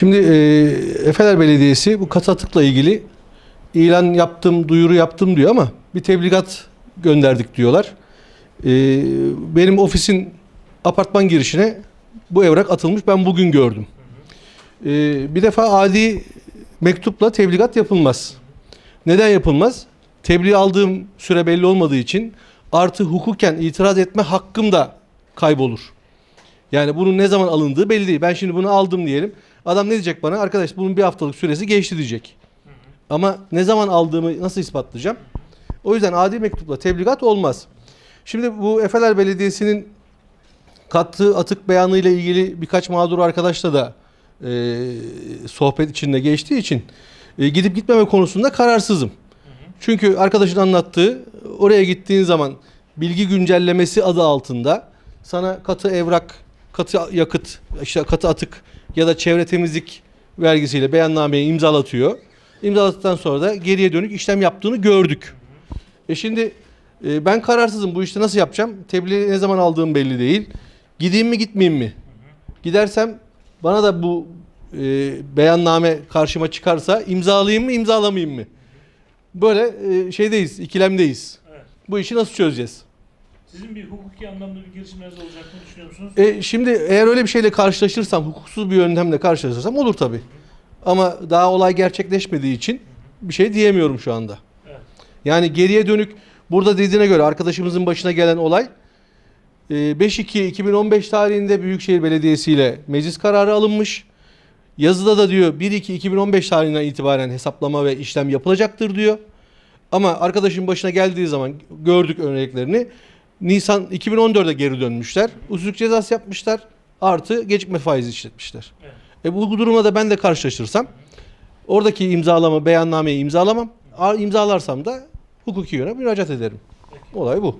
Şimdi e, Efeler Belediyesi bu katı atıkla ilgili ilan yaptım, duyuru yaptım diyor ama bir tebligat gönderdik diyorlar. E, benim ofisin apartman girişine bu evrak atılmış. Ben bugün gördüm. E, bir defa adi mektupla tebligat yapılmaz. Neden yapılmaz? Tebliğ aldığım süre belli olmadığı için artı hukuken itiraz etme hakkım da kaybolur. Yani bunun ne zaman alındığı belli değil. Ben şimdi bunu aldım diyelim. Adam ne diyecek bana? Arkadaş bunun bir haftalık süresi geçti diyecek. Ama ne zaman aldığımı nasıl ispatlayacağım? O yüzden adi mektupla tebligat olmaz. Şimdi bu Efeler Belediyesi'nin kattığı atık beyanı ile ilgili birkaç mağdur arkadaşla da e, sohbet içinde geçtiği için e, gidip gitmeme konusunda kararsızım. Çünkü arkadaşın anlattığı oraya gittiğin zaman bilgi güncellemesi adı altında sana katı evrak, katı yakıt, işte katı atık ya da çevre temizlik vergisiyle beyannameyi imzalatıyor. İmzaladıktan sonra da geriye dönük işlem yaptığını gördük. E şimdi e, ben kararsızım bu işte nasıl yapacağım? Tebliğ ne zaman aldığım belli değil. Gideyim mi gitmeyeyim mi? Gidersem bana da bu e, beyanname karşıma çıkarsa imzalayayım mı imzalamayayım mı? Böyle e, şeydeyiz, ikilemdeyiz. Evet. Bu işi nasıl çözeceğiz? Sizin bir hukuki anlamda bir girişimleriniz olacağını düşünüyor musunuz? E, şimdi eğer öyle bir şeyle karşılaşırsam, hukuksuz bir yöntemle karşılaşırsam olur tabii. Ama daha olay gerçekleşmediği için bir şey diyemiyorum şu anda. Evet. Yani geriye dönük burada dediğine göre arkadaşımızın başına gelen olay e, 5-2-2015 tarihinde Büyükşehir Belediyesi ile meclis kararı alınmış. Yazıda da diyor 1-2-2015 tarihinden itibaren hesaplama ve işlem yapılacaktır diyor. Ama arkadaşın başına geldiği zaman gördük örneklerini. Nisan 2014'e geri dönmüşler. Usulük cezası yapmışlar. Artı gecikme faizi işletmişler. Evet. E bu, bu durumla da ben de karşılaşırsam oradaki imzalama, beyannameyi imzalamam. İmzalarsam da hukuki yöne müracaat ederim. Olay bu.